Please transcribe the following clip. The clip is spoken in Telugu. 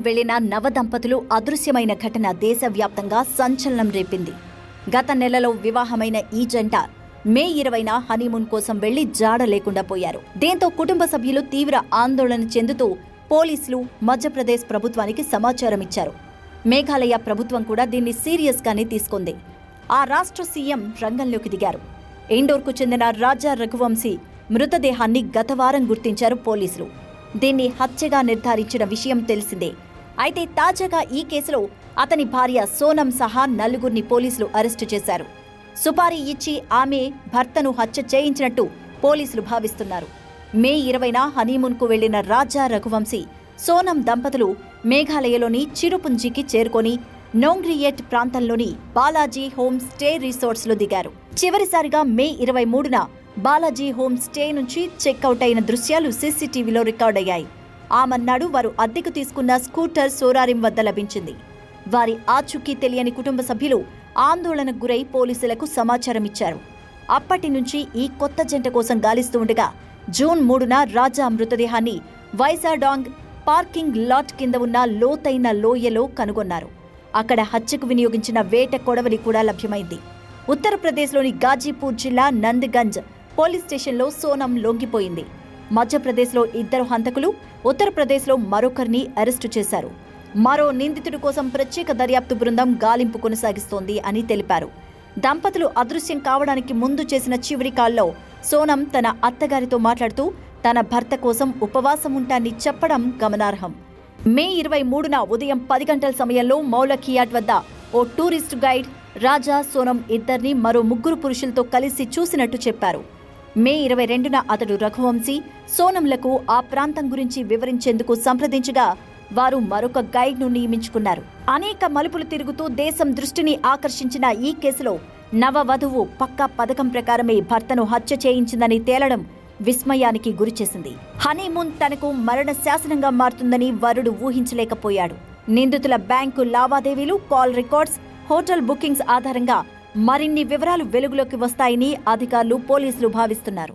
వెళ్ళిన నవదంపతులు అదృశ్యమైన ఘటన దేశవ్యాప్తంగా సంచలనం రేపింది. గత నెలలో వివాహమైన ఈ జంట మే ఇరవైన హనీమూన్ కోసం వెళ్ళి జాడ లేకుండా పోయారు. దీంతో కుటుంబ సభ్యులు తీవ్ర ఆందోళన చెందుతూ పోలీసులు మధ్యప్రదేశ్ ప్రభుత్వానికి సమాచారం ఇచ్చారు. మేఘాలయ ప్రభుత్వం కూడా దీన్ని సీరియస్ గానే తీసుకుంది. ఆ రాష్ట్ర సీఎం రంగంలోకి దిగారు. ఇండోర్కు చెందిన రాజా రఘువంశీ మృతదేహాన్ని గత వారం గుర్తించారు పోలీసులు. దీన్ని హత్యగా నిర్ధారించిన విషయం తెలిసిందే. అయితే తాజాగా ఈ కేసులో అతని భార్య సోనం సహా నలుగురిని పోలీసులు అరెస్టు చేశారు. సుపారీ ఇచ్చి ఆమె భర్తను హత్య చేయించినట్టు పోలీసులు భావిస్తున్నారు. మే ఇరవైన హనీమూన్కు వెళ్ళిన రాజా రఘువంశీ సోనం దంపతులు మేఘాలయలోని చిరుపుంజికి చేరుకొని నోంగ్రియేట్ ప్రాంతంలోని బాలాజీ హోమ్ స్టే రిసార్ట్స్లో దిగారు. చివరిసారిగా మే ఇరవై మూడున బాలాజీ హోమ్ స్టే నుంచి చెక్అవుట్ అయిన దృశ్యాలు సీసీటీవీలో రికార్డయ్యాయి ఆమన్నాడు వారు అద్దెకు తీసుకున్న స్కూటర్ సోరారిం వద్ద లభించింది. వారి ఆచూకీ తెలియని కుటుంబ సభ్యులు ఆందోళనకు గురై పోలీసులకు సమాచారం ఇచ్చారు. అప్పటి నుంచి ఈ కొత్త జంట కోసం గాలిస్తూ ఉండగా జూన్ మూడున రాజా మృతదేహాన్ని వైజాడాంగ్ పార్కింగ్ లాట్ కింద ఉన్న లోతైన లోయలో కనుగొన్నారు. అక్కడ హత్యకు వినియోగించిన వేట కొడవలి కూడా లభ్యమైంది. ఉత్తరప్రదేశ్లోని గాజీపూర్ జిల్లా నంద్గంజ్ పోలీస్ స్టేషన్లో సోనం లొంగిపోయింది. మధ్యప్రదేశ్లో ఇద్దరు హంతకులు ఉత్తరప్రదేశ్లో మరొకరిని అరెస్టు చేశారు. మరో నిందితుడి కోసం ప్రత్యేక దర్యాప్తు బృందం గాలింపు కొనసాగిస్తోంది అని తెలిపారు. దంపతులు అదృశ్యం కావడానికి ముందు చేసిన చివరి కాల్లో సోనం తన అత్తగారితో మాట్లాడుతూ తన భర్త కోసం ఉపవాసం ఉంటాన్ని చెప్పడం గమనార్హం. మే ఇరవై మూడున ఉదయం పది గంటల సమయంలో మౌలఖియాట్ వద్ద ఓ టూరిస్ట్ గైడ్ రాజా సోనం ఇద్దరిని మరో ముగ్గురు పురుషులతో కలిసి చూసినట్టు చెప్పారు. మే ఇరవై రెండున అతడు రఘువంశీ సోనంలకు ఆ ప్రాంతం గురించి వివరించేందుకు సంప్రదించగా వారు మరొక గైడ్ను నియమించుకున్నారు. అనేక మలుపులు తిరుగుతూ దేశం దృష్టిని ఆకర్షించిన ఈ కేసులో నవవధువు పక్కా పథకం ప్రకారమే భర్తను హత్య చేయించిందని తేలడం విస్మయానికి గురిచేసింది హనీమూన్ తనకు మరణ శాసనంగా మారుతుందని వరుడు ఊహించలేకపోయాడు. నిందితుల బ్యాంకు లావాదేవీలు కాల్ రికార్డ్స్ హోటల్ బుకింగ్స్ ఆధారంగా మరిన్ని వివరాలు వెలుగులోకి వస్తాయని అధికారులు పోలీసులు భావిస్తున్నారు.